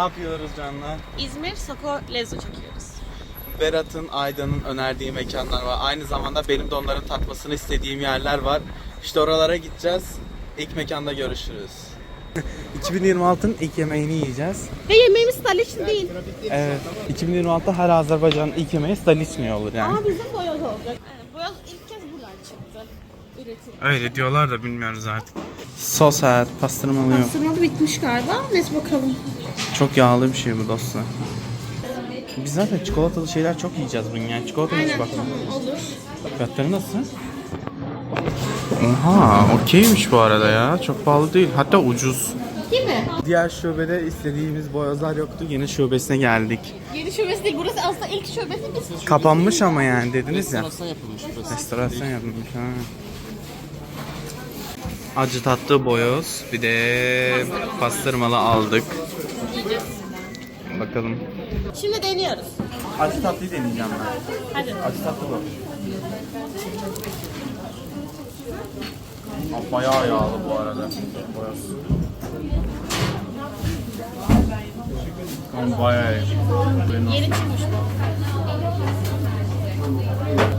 yapıyoruz Can'la? İzmir Soko Lezzo çekiyoruz. Berat'ın, Ayda'nın önerdiği mekanlar var. Aynı zamanda benim de onların tatmasını istediğim yerler var. İşte oralara gideceğiz. İlk mekanda görüşürüz. 2026'ın ilk yemeğini yiyeceğiz. Ve yemeğimiz Staliçin değil. Evet. 2026'da her Azerbaycan'ın ilk yemeği Staliçni olur yani. Ama bizim boyoz olacak. Evet, boyoz ilk kez buradan çıktı. Üretim. Öyle diyorlar da bilmiyoruz artık. Sos hayat pastırmalı yok. Sırmalı bitmiş galiba. Neyse bakalım. Çok yağlı bir şey bu dostlar. Biz zaten çikolatalı şeyler çok yiyeceğiz bugün yani. Çikolata mı Aynen bak. tamam olur. Fiyatları nasıl? Oha okeymiş bu arada ya. Çok pahalı değil. Hatta ucuz. Değil mi? Diğer şubede istediğimiz boyozlar yoktu. Yeni şubesine geldik. Yeni şubesi değil. Burası aslında ilk şubesi. Biz Kapanmış ama yani dediniz ya. Restorasyon yapılmış burası. Restorasyon yapılmış ha. Acı tatlı boyoz. Bir de pastırmalı aldık. yiyeceğiz. Bakalım. Şimdi deniyoruz. Acı tatlıyı deneyeceğim ben. Hadi. Acı tatlı bu. Aa, Bayağı yağlı bu arada. Boyoz. Ama bayağı iyi. Yeni çıkmış bu.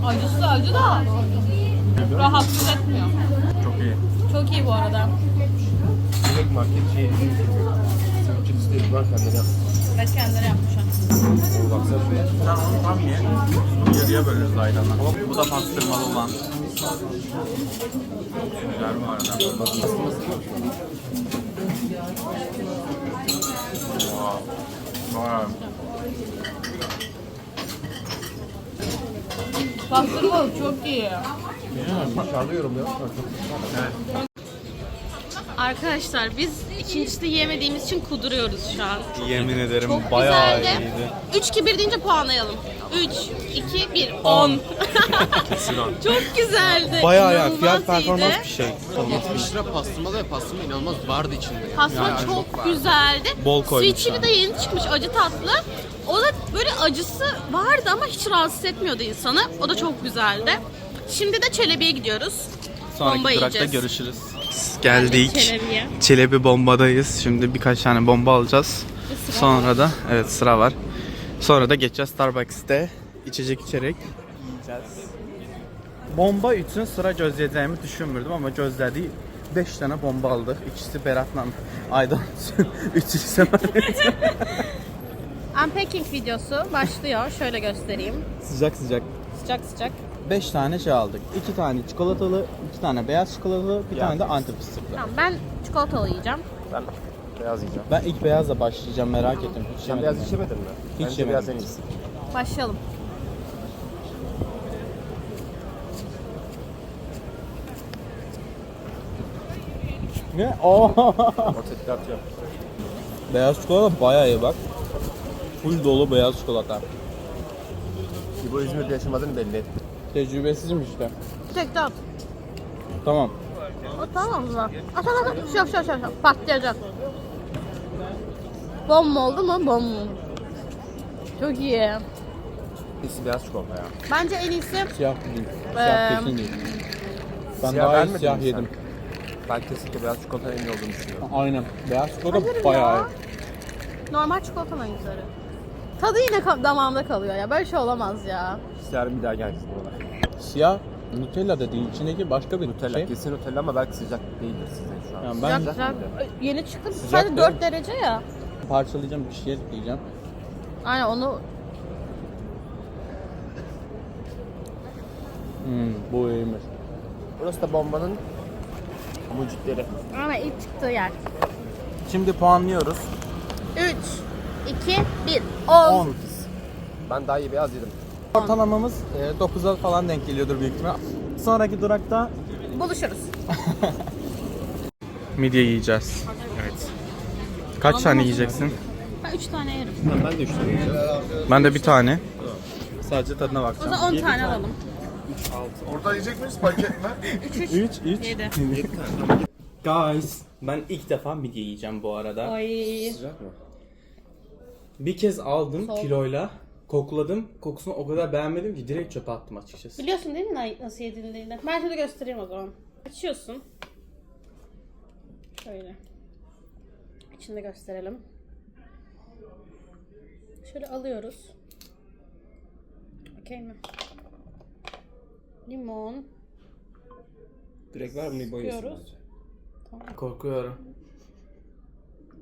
Acısı acı da rahatsız etmiyor. Çok iyi. Bu arada. Direkt market şey. Sırıkçı listesi var kendine yap. Ben kendileri yapmışım. Oo, Baksana şuraya. Tamam tam ye. Bunu yarıya bölürüz ayranla. Bu da pastırmalı olan. Güzel bu arada. Wow. Bayağı. Pastırma çok iyi. Dışarıda ya. Evet. Arkadaşlar biz ikincisi yemediğimiz için kuduruyoruz şu an. Yemin ederim Çok bayağı güzeldi. iyiydi. 3 2 1 deyince puanlayalım. 3 2 1 10. Kesin o. Çok güzeldi. Bayağı İnanılmaz fiyat performans bir şey. 70 lira pastırma da pastırma inanılmaz vardı içinde. yani. Pastırma Yani çok vardı. güzeldi. Bol koymuşlar. Sweet de yeni çıkmış acı tatlı. O da böyle acısı vardı ama hiç rahatsız etmiyordu insanı. O da çok güzeldi. Şimdi de Çelebi'ye gidiyoruz. Sonraki Bomba durakta yiyeceğiz. görüşürüz. Geldik. Çelebi'ye. Çelebi bombadayız. Şimdi birkaç tane bomba alacağız. sıra Sonra da evet sıra var. Sonra da geçeceğiz Starbucks'te içecek içerek yiyeceğiz. Bomba için sıra gözleyeceğimi düşünmürdüm ama gözlediği 5 tane bomba aldık. İkisi Berat'la Aydan. Üçüncüsü Unpacking videosu başlıyor. Şöyle göstereyim. Sıcak sıcak. Sıcak sıcak. 5 tane şey aldık. 2 tane çikolatalı, 2 tane beyaz çikolatalı, bir tane de anti fıstıklı. Tamam ben çikolatalı yiyeceğim. Ben beyaz yiyeceğim. Ben ilk beyazla başlayacağım merak ettim. Hiç Sen yemedim beyaz ben. hiç yemedin mi? Hiç Bence yemedim. beyaz en iyisi. Başlayalım. Ne? Oo. Beyaz çikolata bayağı iyi bak. Full dolu beyaz çikolata. İbo İzmir'de yaşamadığını belli et. Tecrübesizim işte. Tek at. Tamam. O tamam mı? At at at. Şap şap şap şap. Patlayacak. Bom mu oldu mu? Bom mu? Çok iyi. Hepsi beyaz çikolata ya. Bence en iyisi Siyah değil. Siyah Eee, kesin değil. Ben Siyah daha iyi siyah mi yedim. sen? Ben kesinlikle beyaz çikolatanın en iyi olduğunu düşünüyorum. Aynen. Beyaz çikolata Hayır bayağı ya. iyi. normal çikolatanın güzeli. Tadı yine ka- damağımda kalıyor ya. Böyle şey olamaz ya. İsterim bir daha gelsin buralar. Siyah Nutella da değil. İçindeki başka bir Nutella. şey. Kesin Nutella ama belki sıcak değildir sizin şu an. Yani ben Sıcak sıcak. Yeni çıktı. Sıcak Sadece değil 4 derece ya. parçalayacağım bir şey yiyeceğim. Aynen onu Hmm, bu iyiymiş. Burası da bombanın mucitleri. ama ilk çıktığı yer. Şimdi puanlıyoruz. 3 2 1 10. 10. Ben daha iyi beyaz yedim. Ortalamamız e, 9'a falan denk geliyordur büyük ihtimal. Sonraki durakta Buluşuruz. midye yiyeceğiz. Evet. Kaç tane yiyeceksin? Ben 3 tane yerim. Ben de 3 tane yiyeceğim. Ben de bir tane. Sadece tadına O bakacağım. zaman 10 tane alalım. Orada yiyecek miyiz paket mi? 3 3 3 3 7. Guys, ben ilk defa midye yiyeceğim bu arada. Ay. Sıcak mı? Bir kez aldım kiloyla. Kokladım. Kokusunu o kadar beğenmedim ki direkt çöpe attım açıkçası. Biliyorsun değil mi na- nasıl yedildiğini? Ben şöyle göstereyim o zaman. Açıyorsun. Şöyle. İçinde gösterelim. Şöyle alıyoruz. Okey mi? Limon. Direkt ver bunu boyasın Sıkıyoruz. bence. Korkuyorum.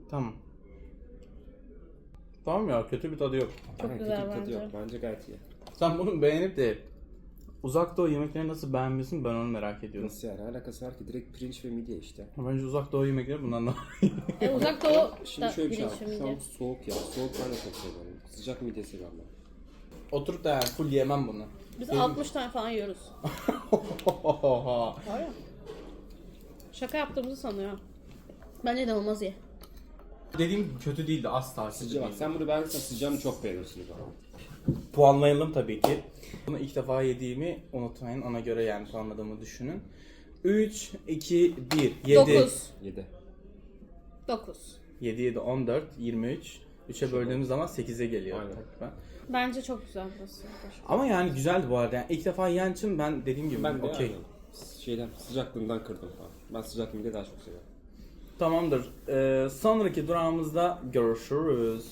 Tamam. Tamam ya kötü bir tadı yok. Çok Aynen, güzel kötü bir tadı bence. Yok. Bence gayet iyi. Sen bunu beğenip de uzak doğu yemeklerini nasıl beğenmiyorsun ben onu merak ediyorum. Nasıl yani? Alakası var ki direkt pirinç ve midye işte. Bence uzak doğu yemekleri bundan daha iyi. E, uzak doğu Şimdi da şöyle bir şey var. Şu an soğuk ya. Soğuk ben de çok seviyorum. Sıcak midye seviyorum ben. Oturup da yani full yemem bunu. Biz 60 tane falan yiyoruz. Var ya. Şaka yaptığımızı sanıyor. Bence de olmaz ye. Dediğim gibi kötü değildi asla Sıcak bak sen bunu beğendiysen sıcağını çok beğeniyorsun o zaman. Puanlayalım tabii ki. Bunu ilk defa yediğimi unutmayın. Ona göre yani puanladığımı düşünün. 3, 2, 1, 7. 9. 7. 9. 7, 7, 14, 23. 3'e böldüğümüz zaman 8'e geliyor. Aynen. takriben. Bence çok güzel burası. Ama yani güzeldi bu arada. Yani ilk defa yiyen için ben dediğim gibi Ben de okey. yani şeyden sıcaklığından kırdım falan. Ben sıcak midye daha çok seviyorum. Tamamdır. Ee, sonraki durağımızda görüşürüz.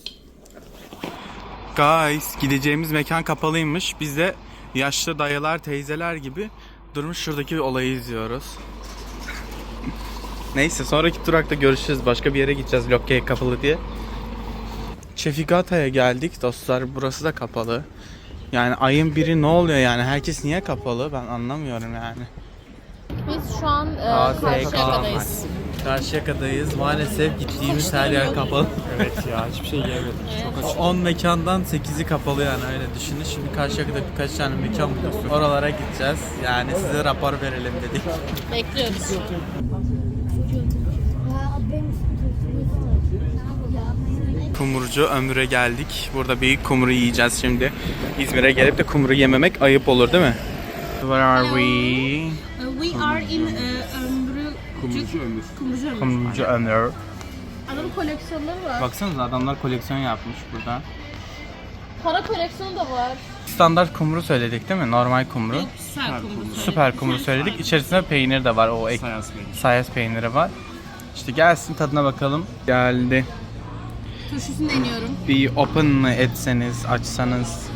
Guys, gideceğimiz mekan kapalıymış. Biz de yaşlı dayılar, teyzeler gibi durmuş şuradaki olayı izliyoruz. Neyse sonraki durakta görüşürüz. Başka bir yere gideceğiz Lokke'ye kapalı diye. Çefigata'ya geldik dostlar. Burası da kapalı. Yani ayın biri ne oluyor yani? Herkes niye kapalı? Ben anlamıyorum yani. Biz şu an e. Karşıyaka'dayız. Karşıyaka'dayız. Maalesef gittiğimiz her yer kapalı. Evet ya hiçbir şey yiyemedim. Çok 10 mekandan 8'i kapalı yani öyle düşünün. Şimdi Karşıyaka'da birkaç tane mekan bulduk. Oralara gideceğiz. Yani size rapor verelim dedik. Bekliyoruz. Kumrucu Ömür'e geldik. Burada büyük kumru yiyeceğiz şimdi. İzmir'e gelip de kumru yememek ayıp olur değil mi? Where are we? Uh, we are in uh. Kumrucu ömür. Kumrucu Ömrü. Kumrucu Ömür. Adamın koleksiyonları var. Baksanıza adamlar koleksiyon yapmış burada. Para koleksiyonu da var. Standart kumru söyledik değil mi? Normal kumru. Yok, süper kumru. Süper kumru söyledik. İçerisinde peynir de var. O ek Sayas benim. sayas peyniri var. İşte gelsin tadına bakalım. Geldi. Turşusunu deniyorum. Bir open mı etseniz, açsanız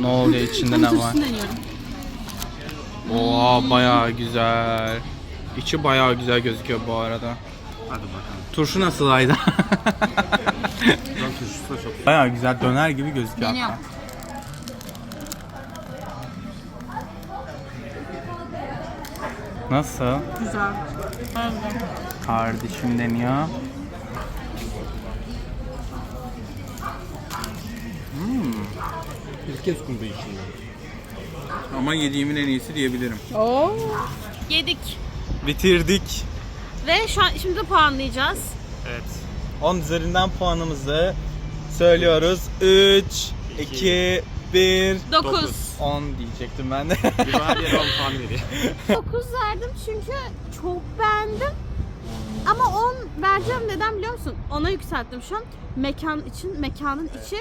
ne oluyor içinde ne var? Turşusunu deniyorum. Oha bayağı güzel. İçi bayağı güzel gözüküyor bu arada. Hadi bakalım. Turşu nasıl Ayda? Ben turşusu da çok bayağı güzel döner gibi gözüküyor. Hatta. Nasıl? Güzel. Harbiden. Kardeşim deniyor. İlk kez kumru içiyorum. Ama yediğimin en iyisi diyebilirim. Oo. Yedik. Bitirdik. Ve şu an şimdi puanlayacağız. Evet. 10 üzerinden puanımızı söylüyoruz. 3, 2, 1, 9. 10 diyecektim ben de. Bir her yere 10 puan veriyor. 9 verdim çünkü çok beğendim. Ama 10 vereceğim neden biliyor musun? Ona yükselttim şu an. Mekan için, mekanın içi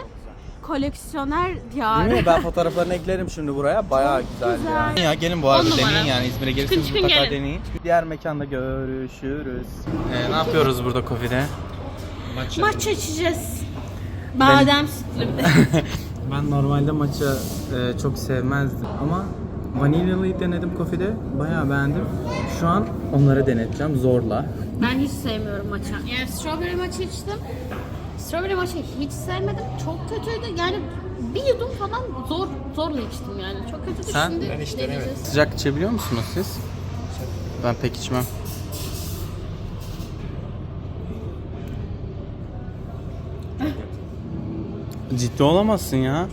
koleksiyoner diyarı. Değil mi? Ben fotoğraflarını eklerim şimdi buraya. Bayağı güzel, güzel. ya. Ya gelin bu arada On numara. deneyin yani İzmir'e gelirseniz çıkın mutlaka gelin. deneyin. Diğer mekanda görüşürüz. Ee, ne yapıyoruz burada kofide? Maç içeceğiz. Badem sütlü bir de. Ben normalde maça e, çok sevmezdim ama vanilyalıyı denedim kofide. Bayağı beğendim. Şu an onları deneteceğim zorla. Ben hiç sevmiyorum maça. Yani strawberry maçı içtim. Strawberry maçı hiç sevmedim. Çok kötüydü. Yani bir yudum falan zor zorla içtim yani. Çok kötüydü. Sen? Şimdi Ben hiç deneyeceğiz. denemedim. Sıcak içebiliyor musunuz siz? Ben pek içmem. Ciddi olamazsın ya.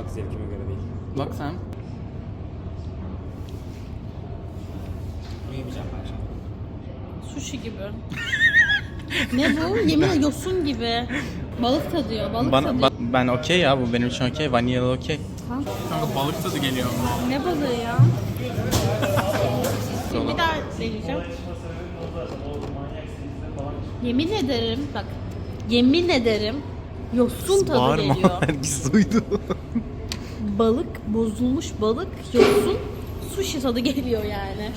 Damak zevkime göre değil. Bak sen. Yemeyeceğim ben şimdi. Sushi gibi. ne bu? Yemin yosun gibi. Balık tadıyor. Balık Bana, tadıyor. ba- ben okey ya bu benim için okey. Vanilyalı okey. Kanka balık tadı geliyor. Ne balığı ya? Bir daha deneyeceğim. Yemin ederim bak. Yemin ederim yosun tadı Bağırma. geliyor. Herkes duydu. Balık, bozulmuş balık, yosun, sushi tadı geliyor yani.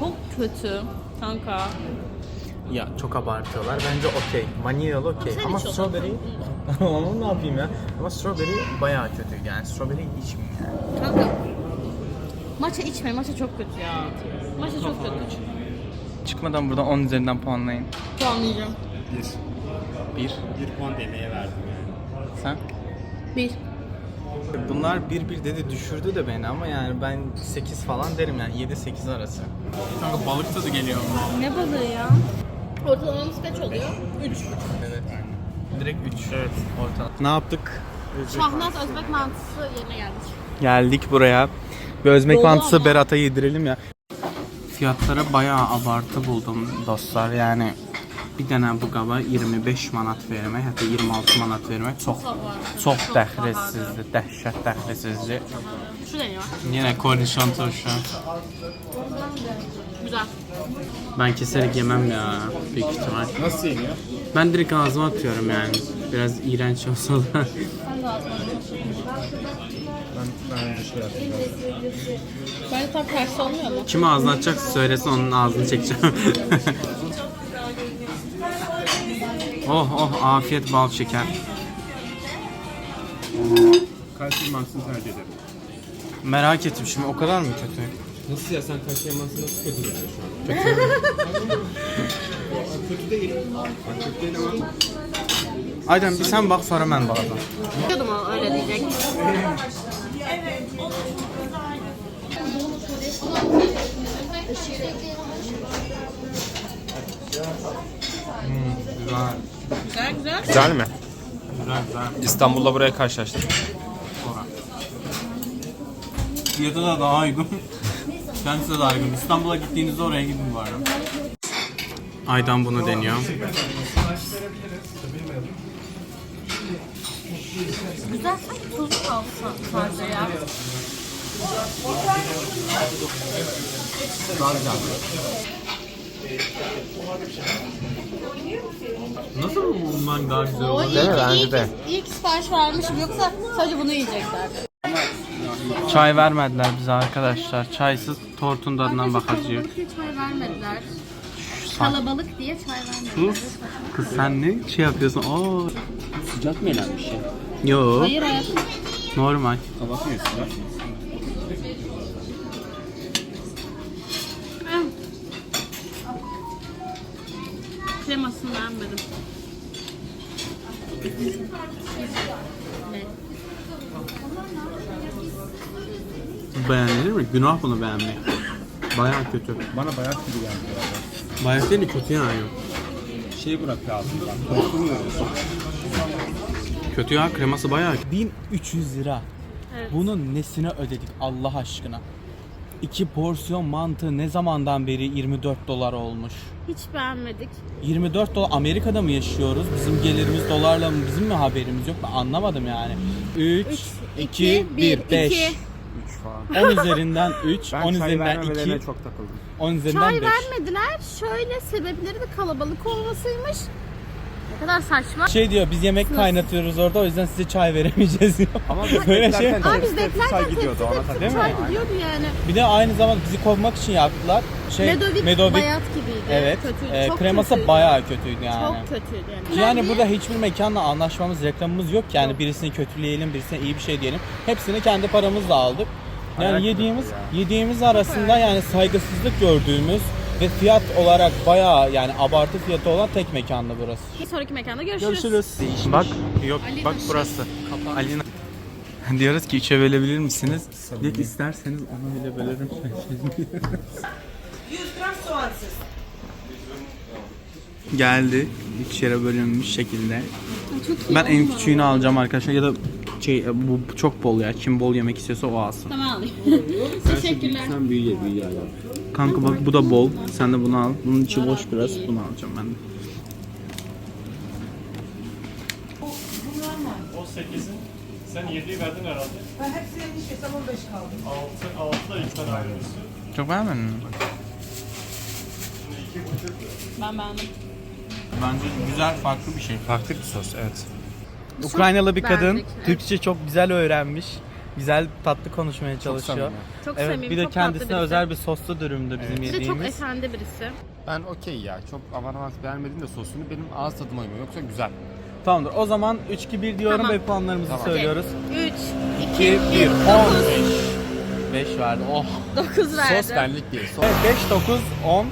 Çok kötü kanka. Ya çok abartıyorlar. Bence okey. Vanilyalı okey. Sen Ama iç o strawberry... Onu ne yapayım ya? Ama strawberry bayağı kötü. Yani strawberry yani. Kanka. Maça içme. Maça çok kötü ya. Maça çok kötü. Çıkmadan buradan 10 üzerinden puanlayın. Puanlayacağım. Bir. Bir puan demeye verdim yani. Sen? Bir. Bunlar bir bir dedi düşürdü de beni ama yani ben 8 falan derim yani 7-8 arası. Kanka balık tadı geliyor. Ne balığı ya? Ortalamamız kaç oluyor? 3. Evet. Direkt 3. Evet. Orta. Ne yaptık? Şahnaz Özbek mantısı yerine geldik. Geldik buraya. Bir Özbek Dolu mantısı ama. Berat'a yedirelim ya. Fiyatları bayağı abartı buldum dostlar yani. Bir tane bu qaba 25 manat vermək, hətta 26 manat vermək çox çox dəxilsizdir, dəhşət dəxilsizdir. Şu deniyor. Yine kornişon turşu. Güzel. Ben keserek yemem ya büyük ihtimal. Nasıl yeniyor? Ben direkt ağzıma atıyorum yani. Biraz iğrenç olsa da. Ben, ben önce şey yapayım. Bence tam tersi olmuyor mu? Kim ağzına atacaksa söylesin onun ağzını çekeceğim. oh oh afiyet bal şeker. Kalsiyum maksını tercih ederim. Merak ettim şimdi o kadar mı kötü? Nasıl ya sen kalsiyum maksını nasıl kötü şu an? Kötü. kötü değil. Bak kötü değil ama Aydan bir sen bak sonra ben bakacağım. Biliyordum o öyle diyecek. Güzel. Güzel güzel. Güzel mi? Güzel güzel. İstanbul'da buraya karşılaştık. Fiyatı da daha uygun. Kendisi de daha uygun. İstanbul'a gittiğinizde oraya gidin bu arada. Aydan bunu deniyor. Güzel sanki tuzlu kaldı sadece ya. Daha güzel. Nasıl bundan daha güzel O olur? Değil mi? Bence ilk, de. ilk sipariş vermişim yoksa sadece bunu yiyecekler. Çay vermediler bize arkadaşlar. Çaysız tortun tadından bakacağız. Kalabalık diye çay vermediler. Kalabalık diye çay vermediler. Sus. Kız sen ne şey yapıyorsun? Oo. Sıcak mı elenmiş ya? Yo. Hayır hayatım. Normal. Kapatmıyor sıcak. Kremasını beğenmedim. Ne? Beğenilir mi? Günah bunu beğenmek. Bayağı kötü. Bana bayat gibi geldi arada. Bayağı değil de kötü yani. Şey bırakıyor ağzından. Korkmuyorsun. Kötü ya kreması bayağı. 1300 lira. Evet. Bunun nesine ödedik Allah aşkına? İki porsiyon mantı ne zamandan beri 24 dolar olmuş? Hiç beğenmedik. 24 dolar Amerika'da mı yaşıyoruz? Bizim gelirimiz dolarla mı? Bizim mi haberimiz yok? Ben anlamadım yani. 3, 2, 1, 5. 2. 10 üzerinden 3, 10 üzerinden 2, çok takıldım. 10 üzerinden Çay 5. vermediler. Şöyle sebepleri de kalabalık olmasıymış. Ne kadar saçma. Şey diyor biz yemek kaynatıyoruz orada o yüzden size çay veremeyeceğiz diyor. Ama Böyle şey. Abi biz beklerken çay tepsi gidiyordu, ona tepsi Değil mi? çay gidiyordu yani. Bir de aynı zamanda bizi kovmak için yaptılar. Şey, Medovik, bayat gibiydi. Evet. Kötüydü. e, Çok kreması kötüydü. bayağı kötüydü yani. Çok kötüydü yani. Yani Kendi- burada hiçbir mekanla anlaşmamız, reklamımız yok ki. Yani birisini kötüleyelim, birisine iyi bir şey diyelim. Hepsini kendi paramızla aldık. Yani Ayak yediğimiz ya. yediğimiz arasında yani saygısızlık gördüğümüz ve fiyat olarak bayağı yani abartı fiyatı olan tek mekandı burası. Bir sonraki mekanda görüşürüz. Bak yok Alina bak burası. Alina. Diyoruz ki üçe bölebilir misiniz? Diyor ki isterseniz onu bile bölerim. Geldi. Üç yere bölünmüş şekilde. Çok iyi Ben en oldu. küçüğünü alacağım arkadaşlar ya da şey bu çok bol ya. Kim bol yemek istiyorsa o alsın. Tamam alayım. Teşekkürler. Sen büyüye büyüye hala. Kanka bak bu da bol. Sen de bunu al. Bunun içi boş biraz. Bunu alacağım ben de. 18'in sen 7'yi verdin herhalde. Ben hepsini eniştesem 15 kaldı. 6 6 da 2 tane ayrılmıştı. Çok beğenmedin mi? Ben beğendim. Bence güzel farklı bir şey. Farklı bir sos evet. Ukraynalı bir kadın beğendik, evet. Türkçe çok güzel öğrenmiş Güzel tatlı konuşmaya çalışıyor. samimi. Çok Evet samimi, bir de çok tatlı kendisine birisi. özel bir soslu dürümdü bizim Bir de çok yediğimiz. efendi birisi. Ben okey ya. Çok aman aman beğenmedim de sosunu benim ağız tadıma uymuyor. Yoksa güzel. Tamamdır. O zaman 3 2 1 diyorum Tamam. ve puanlarımızı Tamam. söylüyoruz. 3, 2 2, 1 1, 10 5 verdi. Oh. 9 verdi. Sos benlik değil. Sos. Evet 5 9 10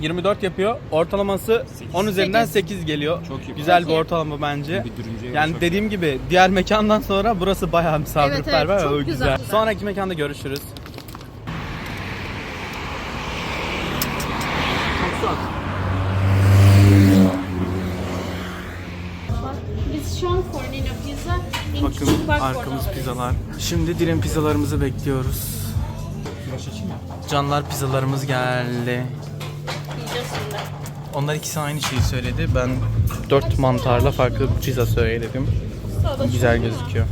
24 yapıyor. Ortalaması 10 üzerinden 8 geliyor. Çok iyi. Güzel bir iyi. ortalama bence. Bir Yani dediğim gibi diğer mekandan sonra burası bayağı misafirperver Evet, evet, ve çok o güzel. Sonraki mekanda görüşürüz. Biz şu an Fornino Pizza. en Bakın arkamız pizzalar. Şimdi dilim pizzalarımızı bekliyoruz. Canlar pizzalarımız geldi. Onlar ikisi aynı şeyi söyledi. Ben 4 mantarla farklı bir pizza söyledim. Güzel gözüküyor.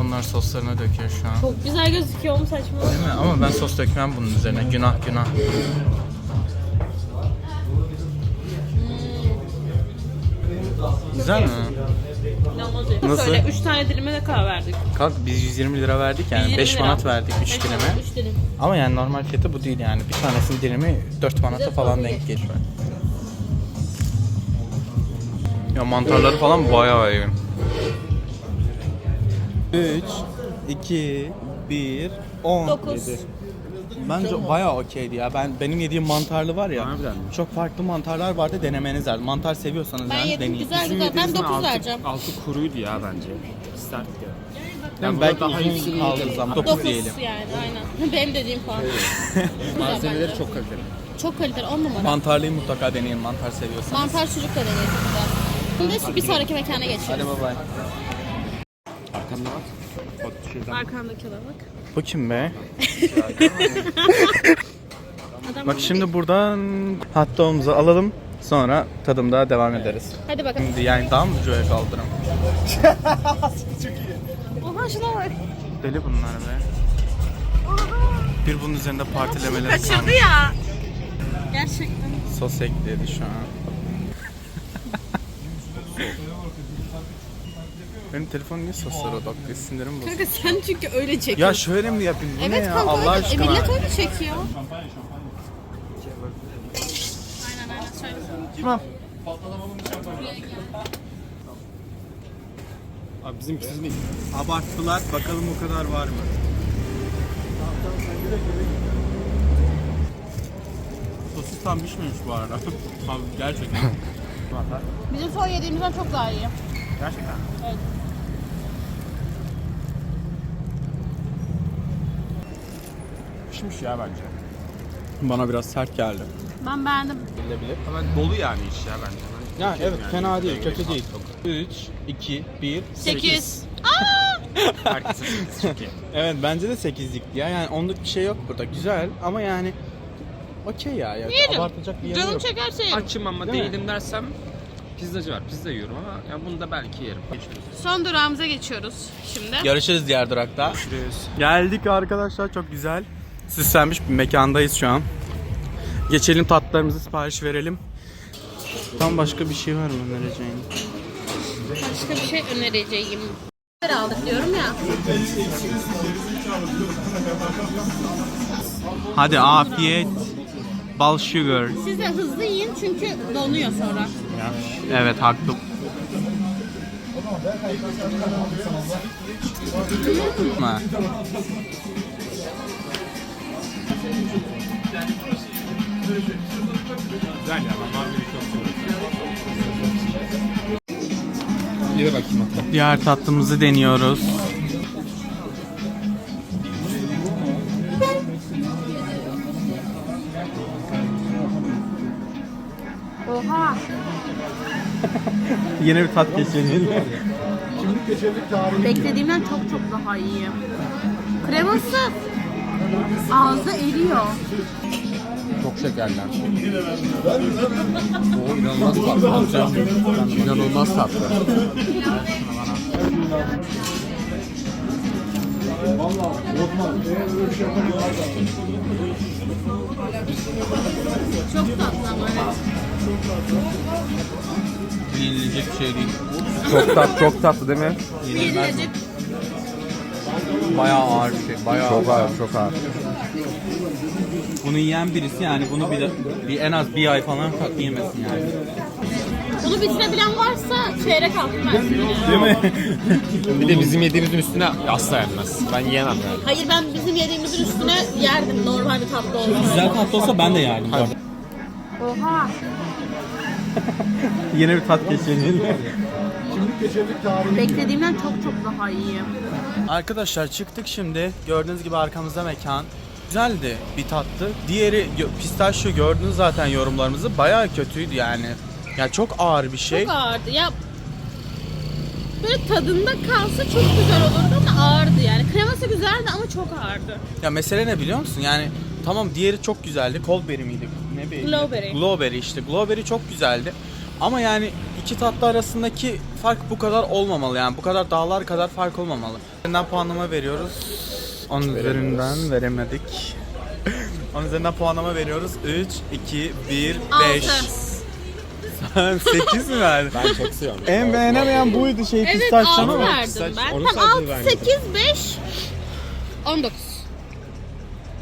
Onlar soslarına döküyor şu an. Çok güzel gözüküyor oğlum saçmalama. Değil mi? Ama ben sos dökmem bunun üzerine. Günah günah. Güzel mi? Nasıl? Söyle 3 tane dilime ne kadar verdik? Kalk biz 120 lira verdik yani 120 5 lira. manat verdik 3 Beş dilime. dilim. Ama yani normal fiyatı bu değil yani. Bir tanesinin dilimi 4 manata falan denk geliyor. Ya mantarları falan bayağı iyi. 3 2 1 10 Dokuz. Bence bayağı okeydi ya. Ben benim yediğim mantarlı var ya. Harbiden mi? Çok farklı mantarlar vardı denemeniz lazım. Mantar seviyorsanız Ben yani yedim deneyin. güzel Bizim güzel. Ben yediğimizin 9 altı- vereceğim. Altı kuruydu ya bence. Sert ya. Yani belki daha uzun iyisini yedim. zaman 9 9 diyelim. yani aynen. Benim dediğim puan. Malzemeleri çok kaliteli. Çok kaliteli 10 numara. Mantarlıyı mutlaka deneyin mantar seviyorsanız. Mantar sucuk da deneyiz güzel. Şimdi bir sonraki mekana Hadi geçiyoruz. bay bay. Arkamda bak. Arkandaki de bak. Bu kim be? Bak şimdi buradan hot dog'umuzu alalım. Sonra tadımda devam ederiz. Hadi bakalım. Şimdi yani daha mı Joe'ya kaldırım? Oha şuna bak. Deli bunlar be. Bir bunun üzerinde partilemeleri Kaçırdı ya. Gerçekten. Sos ekledi şu an. Benim telefon niye soslara odaklı? Sinirim bozuldu. Kanka sen çünkü öyle Ya çekiyorsun. şöyle mi yapayım? Bu ne evet ya? kanka Allah öyle. E, aşkına. millet öyle çekiyor. Aynen aynen söyle. Abi bizimki sizin değil. Abarttılar. Bakalım o kadar var mı? Sosis tam pişmemiş bu arada. Abi gerçekten. Bizim son yediğimizden çok daha iyi. gerçekten. Evet. Pişmiş ya bence. Bana biraz sert geldi. Ben beğendim. Hemen dolu yani iş ya bence. Ben Ya evet yani. fena değil, kötü değil. tatlı. 3, 2, 1, 8. Herkesin sekiz çok iyi. Evet bence de 8'lik ya. Yani onluk bir şey yok burada. Güzel ama yani okey ya. ya. Yerim. Abartacak bir yanı Canım yok. çekerse yerim. Açım ama Değil mi? değilim dersem pizzacı var. Pizza yiyorum ama yani bunu da belki yerim. Son durağımıza geçiyoruz şimdi. Görüşürüz diğer durakta. Görüşürüz. Geldik arkadaşlar çok güzel. Süslenmiş bir mekandayız şu an. Geçelim tatlarımızı sipariş verelim. Tam başka bir şey var mı önereceğin? Başka bir şey önereceğim. aldık diyorum ya. Hadi afiyet. Bal sugar. Siz de hızlı yiyin çünkü donuyor sonra. Evet haklı. Ha. Güzel ya ben. Ye bakayım hatta. Diğer tatlımızı deniyoruz. Oha. Yine bir tat geçelim. Beklediğimden çok çok daha iyi. Kreması ağızda eriyor. Çok şekerler. Oo inanılmaz tatlı. İnanılmaz tatlı. Çok tatlı ama evet. Yenilecek bir şey değil. Çok tatlı, çok tatlı değil mi? Yenilecek Bayağı ağır bir şey. Bayağı Çok ağır, çok ağır. Bunu yiyen birisi yani bunu bir, bir en az bir ay falan tatlı yemesin yani. Bunu bitirebilen varsa çeyrek altın versin. Değil mi? Bir de bizim yediğimizin üstüne asla yenmez. Ben yiyemem yani. Hayır ben bizim yediğimizin üstüne yerdim normal bir tatlı olsa. Güzel tatlı olsa ben de yerdim. bu arada. Oha. Yine bir tat geçelim. Beklediğimden çok çok daha iyi. Arkadaşlar çıktık şimdi. Gördüğünüz gibi arkamızda mekan. Güzeldi bir tattı. Diğeri pistachio gördünüz zaten yorumlarımızı. Bayağı kötüydü yani. Ya çok ağır bir şey. Çok ağırdı. Ya böyle tadında kalsa çok güzel olurdu ama ağırdı yani. Kreması güzeldi ama çok ağırdı. Ya mesele ne biliyor musun? Yani tamam diğeri çok güzeldi. Coldberry miydi? Ne berry? Glowberry. Glowberry işte. Glowberry çok güzeldi. Ama yani iki tatlı arasındaki fark bu kadar olmamalı yani. Bu kadar dağlar kadar fark olmamalı. Üzerinden puanlama veriyoruz. Onun üzerinden veremedik. Onun üzerinden puanlama veriyoruz. 3, 2, 1, 5. Altı. 8 mi verdin? Ben çok seviyorum. En beğenemeyen buydu şey Evet pistachio 6 ama. verdim ben. Onu Tam sadece 6, vermedim. 8, 5, 19.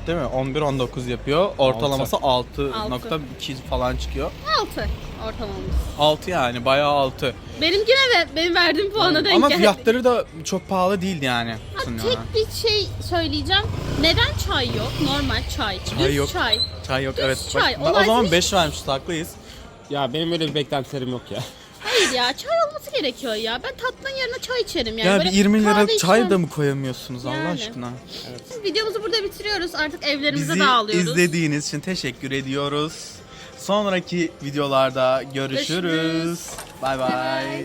Değil mi? 11 19 yapıyor. Ortalaması 6.2 falan çıkıyor. 6 ortalamamız. 6 yani bayağı 6. Benimkine de benim verdiğim puana denk Ama geldi. fiyatları da çok pahalı değildi yani. Ha, Sunuyorlar. tek bir şey söyleyeceğim. Neden çay yok? Normal çay. Çay Düz yok. çay. Çay yok Düz evet. Bak, çay, ben o olay zaman değil. 5 vermişiz haklıyız. Ya benim öyle bir beklentilerim yok ya. Hayır ya çay olması gerekiyor ya. Ben tatlının yerine çay içerim yani. Ya Böyle bir 20 kahve liralık çay içmem. da mı koyamıyorsunuz Allah Yani. aşkına? Biz videomuzu burada bitiriyoruz. Artık evlerimize Bizi dağılıyoruz. izlediğiniz için teşekkür ediyoruz. Sonraki videolarda görüşürüz. Bay bay.